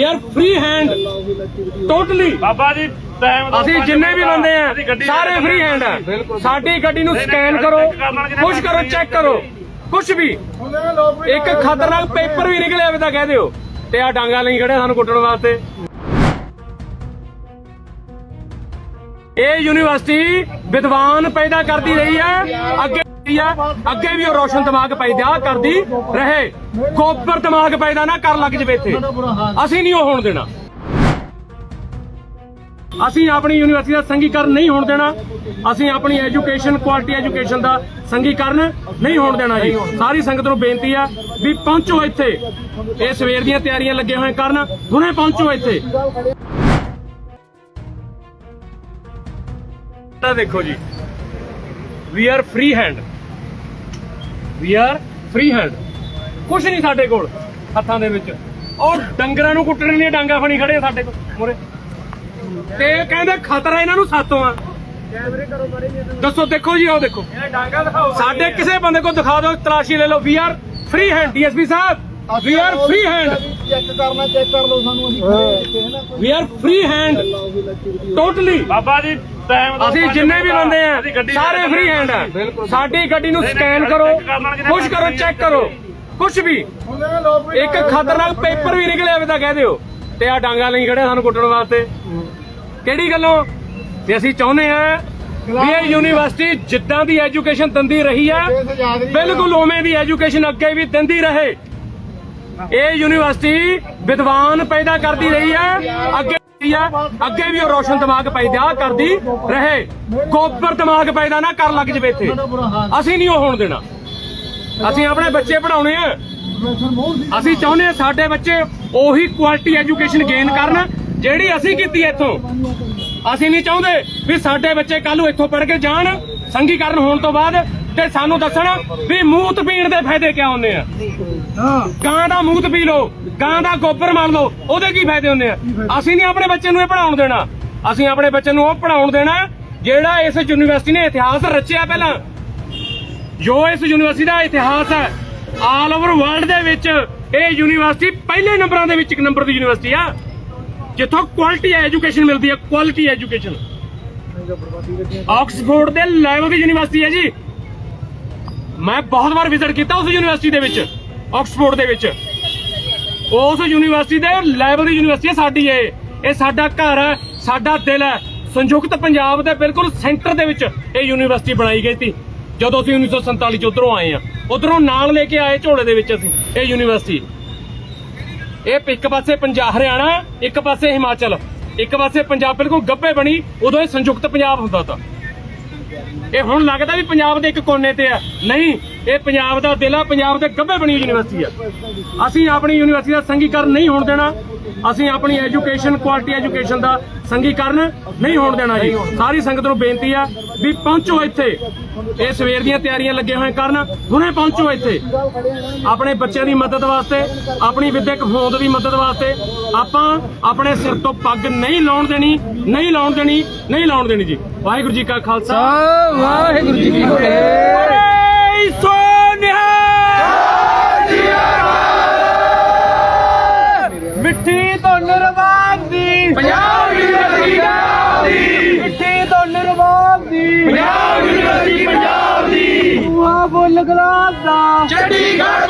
ਯਾਰ free hand totally ਬਾਬਾ ਜੀ ਟਾਈਮ ਦਾ ਅਸੀਂ ਜਿੰਨੇ ਵੀ ਬੰਦੇ ਆ ਸਾਰੇ ਫ੍ਰੀ ਹੈਂਡ ਆ। ਸਾਡੀ ਗੱਡੀ ਨੂੰ ਸਕੈਨ ਕਰੋ ਪੁਸ਼ ਕਰੋ ਚੈੱਕ ਕਰੋ। ਕੁਝ ਵੀ। ਇੱਕ ਖਤਰਨਾਕ ਪੇਪਰ ਵੀ ਨਿਕਲਿਆ ਵੇ ਤਾਂ ਕਹਿ ਦਿਓ। ਤੇ ਆ ਡਾਂਗਾ ਲਈ ਖੜੇ ਸਾਨੂੰ ਕੁੱਟਣ ਵਾਸਤੇ। ਇਹ ਯੂਨੀਵਰਸਿਟੀ ਵਿਦਵਾਨ ਪੈਦਾ ਕਰਦੀ ਰਹੀ ਹੈ। ਅੱਗੇ ਰਹੀ ਹੈ ਅੱਗੇ ਵੀ ਉਹ ਰੋਸ਼ਨ ਦਿਮਾਗ ਪੈਦਾ ਕਰਦੀ, ਰਹੇ। ਗੋਬਰ ਦਿਮਾਗ ਪੈਦਾ ਨਾ, ਕਰ ਲੱਗ ਜਵੇ ਇੱਥੇ। ਅਸੀਂ ਨਹੀਂ ਉਹ ਹੋਣ ਦੇਣਾ। ਅਸੀਂ ਆਪਣੀ ਯੂਨੀਵਰਸਿਟੀ ਦਾ ਸੰਗੀਕਰਨ ਨਹੀਂ ਹੋਣ ਦੇਣਾ। ਅਸੀਂ ਆਪਣੀ ਐਜੂਕੇਸ਼ਨ, ਕੁਆਲਿਟੀ ਐਜੂਕੇਸ਼ਨ ਦਾ ਸੰਗੀਕਰਨ ਨਹੀਂ ਹੋਣ ਦੇਣਾ ਜੀ। ਸਾਰੀ ਸੰਗਤ ਨੂੰ ਬੇਨਤੀ ਆ ਵੀ ਪਹੁੰਚੋ ਇੱਥੇ। ਇਹ ਸਵੇਰ ਦੀਆਂ ਤਿਆਰੀਆਂ ਲੱਗੇ ਹੋਏ ਕਰਨ। ਹੁਣੇ ਪਹੁੰਚੋ ਇੱਥੇ। ਤਾਂ ਦੇਖੋ ਜੀ we are free hand we are free hand ਕੁਝ ਨਹੀਂ ਸਾਡੇ ਕੋਲ ਹੱਥਾਂ ਦੇ ਵਿੱਚ। ਔਰ ਡੰਗਰਾਂ ਨੂੰ ਕੁੱਟਣ ਲਈ ਡਾਂਗਾ ਫਣੀ ਖੜੇ ਆ ਸਾਡੇ ਕੋਲ ਮੂਹਰੇ ਤੇ ਕਹਿੰਦੇ ਖਤਰਾ ਇਹਨਾਂ ਨੂੰ ਸਾਤੋਂ ਆ। ਦੱਸੋ ਦੇਖੋ ਜੀ ਉਹ ਦੇਖੋ। ਸਾਡੇ ਕਿਸੇ ਬੰਦੇ ਕੋ ਦਿਖਾ ਦਿਓ ਤਲਾਸ਼ੀ ਲੈ ਲਓ। We are free hand DSP Sahib. We are free hand check ਕਰਨਾ ਚੈੱਕ ਕਰ ਲਓ ਸਾਨੂੰ ਅਸੀਂ we are free hand totally ਬਾਬਾ ਜੀ ਟਾਈਮ ਦਾ ਅਸੀਂ ਜਿੰਨੇ ਵੀ ਬੰਦੇ ਆ ਸਾਰੇ ਫ੍ਰੀ ਹੈਂਡ ਆ। ਸਾਡੀ ਗੱਡੀ ਨੂੰ ਸਕੈਨ ਕਰੋ ਪੁਸ਼ ਕਰੋ ਚੈੱਕ ਕਰੋ ਕੁਝ ਵੀ। ਇੱਕ ਖਤਰਨਾਕ ਪੇਪਰ ਵੀ ਨਿਕਲਿਆ ਵੇ ਤਾਂ ਕਹਿ ਦਿਓ। ਤੇ ਆ ਡਾਂਗਾ ਲਈ ਖੜੇ ਸਾਨੂੰ ਕੁੱਟਣ ਵਾਸਤੇ। ਕਿਹੜੀ ਗੱਲੋਂ? ਤੇ ਅਸੀਂ ਚਾਹੁੰਦੇ ਆ ਵੀ ਇਹ ਯੂਨੀਵਰਸਿਟੀ ਜਿੱਦਾਂ ਦੀ ਐਜੂਕੇਸ਼ਨ ਦਿੰਦੀ ਰਹੀ ਆ ਬਿਲਕੁਲ ਉਵੇਂ ਦੀ ਐਜੂਕੇਸ਼ਨ ਅੱਗੇ ਵੀ ਦਿੰਦੀ ਰਹੇ। ਇਹ ਯੂਨੀਵਰਸਿਟੀ ਵਿਦਵਾਨ ਪੈਦਾ ਕਰਦੀ ਰਹੀ ਹੈ, ਅੱਗੇ ਅੱਗੇ ਵੀ ਉਹ ਰੋਸ਼ਨ ਦਿਮਾਗ ਪੈਦਾ ਕਰਦੀ ਰਹੇ। ਗੋਬਰ ਦਿਮਾਗ ਪੈਦਾ ਨਾ ਕਰ ਲੱਗ ਜਵੇ ਇੱਥੇ। ਅਸੀਂ ਨਹੀਂ ਉਹ ਹੋਣ ਦੇਣਾ। ਅਸੀਂ ਆਪਣੇ ਬੱਚੇ ਪੜਾਉਣੇ ਆ। ਅਸੀਂ ਚਾਹੁੰਦੇ ਆ ਸਾਡੇ ਬੱਚੇ ਉਹੀ ਕੁਆਲਿਟੀ ਐਜੂਕੇਸ਼ਨ ਗੇਨ ਕਰਨ, ਜਿਹੜੀ ਅਸੀਂ ਕੀਤੀ ਇੱਥੋਂ। ਅਸੀਂ ਨਹੀਂ ਚਾਹੁੰਦੇ ਵੀ ਸਾਡੇ ਬੱਚੇ ਕੱਲ ਨੂੰ ਇੱਥੋਂ ਪੜ੍ਹ ਕੇ ਜਾਣ ਸੰਘੀਕਰਨ ਹੋਣ ਤੋਂ ਬਾਅਦ ਤੇ ਸਾਨੂੰ ਦੱਸਣ ਵੀ ਮੂਤ ਪੀਣ ਦੇ ਫਾਇਦੇ ਕਿਆ ਹੁੰਦੇ ਆ? ਗਾਂ ਦਾ ਮੂਤ ਪੀ ਲਓ ਗਾਂ ਦਾ ਗੋਬਰ ਮਾਰ ਲਓ ਉਹਦੇ ਕੀ ਫਾਇਦੇ ਹੁੰਦੇ ਆ? ਅਸੀਂ ਨਹੀਂ ਆਪਣੇ ਬੱਚੇ ਨੂੰ ਇਹ ਪੜਾਉਣ ਦੇਣਾ। ਅਸੀਂ ਆਪਣੇ ਬੱਚੇ ਨੂੰ ਉਹ ਪੜਾਉਣ ਦੇਣਾ ਜਿਹੜਾ ਇਸ ਯੂਨੀਵਰਸਿਟੀ ਨੇ ਇਤਿਹਾਸ ਰਚਿਆ ਪਹਿਲਾਂ। ਜੋ ਇਸ ਯੂਨੀਵਰਸਿਟੀ ਦਾ ਇਤਿਹਾਸ ਹੈ ਆਲ ਓਵਰ ਵਰਲਡ ਦੇ ਵਿੱਚ ਇਹ ਯੂਨੀਵਰਸਿਟੀ ਪਹਿਲੇ ਨੰਬਰਾਂ ਦੇ ਵਿੱਚ ਇੱਕ ਨੰਬਰ ਦੀ ਯੂਨੀਵਰਸਿਟੀ ਆ। ਜਿੱਥੋਂ ਕੁਆਲਿਟੀ ਐਜੂਕੇਸ਼ਨ ਮਿਲਦੀ ਹੈ ਕੁਆਲਿਟੀ ਐਜੂਕੇਸ਼ਨ ਆਕਸਫੋਰਡ ਦੇ ਲੈਵਲ ਦੀ ਯੂਨੀਵਰਸਿਟੀ ਹੈ ਜੀ। ਮੈਂ ਬਹੁਤ ਵਾਰ ਵਿਜ਼ਿਟ ਕੀਤਾ ਉਸ ਯੂਨੀਵਰਸਿਟੀ ਦੇ ਵਿੱਚ ਆਕਸਫੋਰਡ ਦੇ ਵਿੱਚ। ਉਸ ਯੂਨੀਵਰਸਿਟੀ ਦੇ ਲੈਵਲ ਦੀ ਯੂਨੀਵਰਸਿਟੀ ਹੈ ਸਾਡੀ ਇਹ। ਇਹ ਸਾਡਾ ਘਰ ਹੈ, ਸਾਡਾ ਦਿਲ ਹੈ। ਸੰਯੁਕਤ ਪੰਜਾਬ ਦੇ ਬਿਲਕੁਲ ਸੈਂਟਰ ਦੇ ਵਿੱਚ ਇਹ ਯੂਨੀਵਰਸਿਟੀ ਬਣਾਈ ਗਈ ਸੀ। ਜਦੋਂ ਅਸੀਂ 1947 ਚ ਉਧਰੋਂ ਆਏ ਆ ਉਧਰੋਂ ਨਾਲ ਲੈ ਕੇ ਆਏ ਝੋਲੇ ਦੇ ਵਿੱਚ ਅਸੀਂ ਇਹ ਯੂਨੀਵਰਸਿਟੀ ਇਹ ਇੱਕ ਪਾਸੇ ਪੰਜਾਬ, ਹਰਿਆਣਾ, ਇੱਕ ਪਾਸੇ ਹਿਮਾਚਲ। ਇੱਕ ਪਾਸੇ ਪੰਜਾਬ ਬਿਲਕੁਲ ਗੱਭੇ ਬਣੀ, ਉਦੋਂ ਇਹ ਸੰਯੁਕਤ ਪੰਜਾਬ ਹੁੰਦਾ ਤਾਂ। ਇਹ ਹੁਣ ਲੱਗਦਾ ਵੀ ਪੰਜਾਬ ਦੇ ਇੱਕ ਕੋਨੇ ਤੇ ਆ। ਨਹੀਂ, ਇਹ ਪੰਜਾਬ ਦਾ ਦਿਲ ਆ, ਪੰਜਾਬ ਦੇ ਗੱਭੇ ਬਣੀ ਯੂਨੀਵਰਸਿਟੀ ਆ। ਅਸੀਂ ਆਪਣੀ ਯੂਨੀਵਰਸਿਟੀ ਦਾ ਸੰਘੀਕਰਨ ਨਹੀਂ ਹੋਣ ਦੇਣਾ। ਅਸੀਂ ਆਪਣੀ ਐਜੂਕੇਸ਼ਨ ਕੁਆਲਿਟੀ ਐਜੂਕੇਸ਼ਨ ਦਾ ਸੰਘੀਕਰਨ ਨਹੀਂ ਹੋਣ ਦੇਣਾ ਜੀ। ਸਾਰੀ ਸੰਗਤ ਨੂੰ ਬੇਨਤੀ ਆ ਵੀ ਪਹੁੰਚੋ ਇੱਥੇ। ਇਹ ਸਵੇਰ ਦੀਆਂ ਤਿਆਰੀਆਂ ਲੱਗੇ ਹੋਏ ਕਰਨ ਹੁਣੇ ਪਹੁੰਚੋ ਇੱਥੇ। ਆਪਣੇ ਬੱਚਿਆਂ ਦੀ ਮਦਦ ਵਾਸਤੇ ਆਪਣੀ ਵਿਦਿਅਕ ਹੋਂਦ ਦੀ ਮਦਦ ਵਾਸਤੇ ਆਪਾਂ ਆਪਣੇ ਸਿਰ ਤੋਂ ਪੱਗ ਨਹੀਂ ਲਾਉਣ ਦੇਣੀ ਨਹੀਂ ਲਾਉਣ ਦੇਣੀ ਨਹੀਂ ਲਾਉਣ ਦੇਣੀ ਜੀ। ਵਾਹਿਗੁਰੂ ਜੀ ਕਾ ਖਾਲਸਾ। ਵਾਹਿਗੁਰੂ ਜੀ ਕੀ ਫਤਿਹ। ਨਿਰਵਾਗ ਦੀ। ਪੰਜਾਬ ਯੂਨੀਵਰਸਿਟੀ ਪੰਜਾਬ ਦੀ। ਮਿੱਠੀ ਤੋਂ ਨਿਰਵਾਗ ਦੀ। ਪੰਜਾਬ ਯੂਨੀਵਰਸਿਟੀ ਪੰਜਾਬ ਦੀ। ਬੂਹਾ ਬੁੱਲ ਗਲਾਸ ਦਾ। ਚੰਡੀਗੜ੍ਹ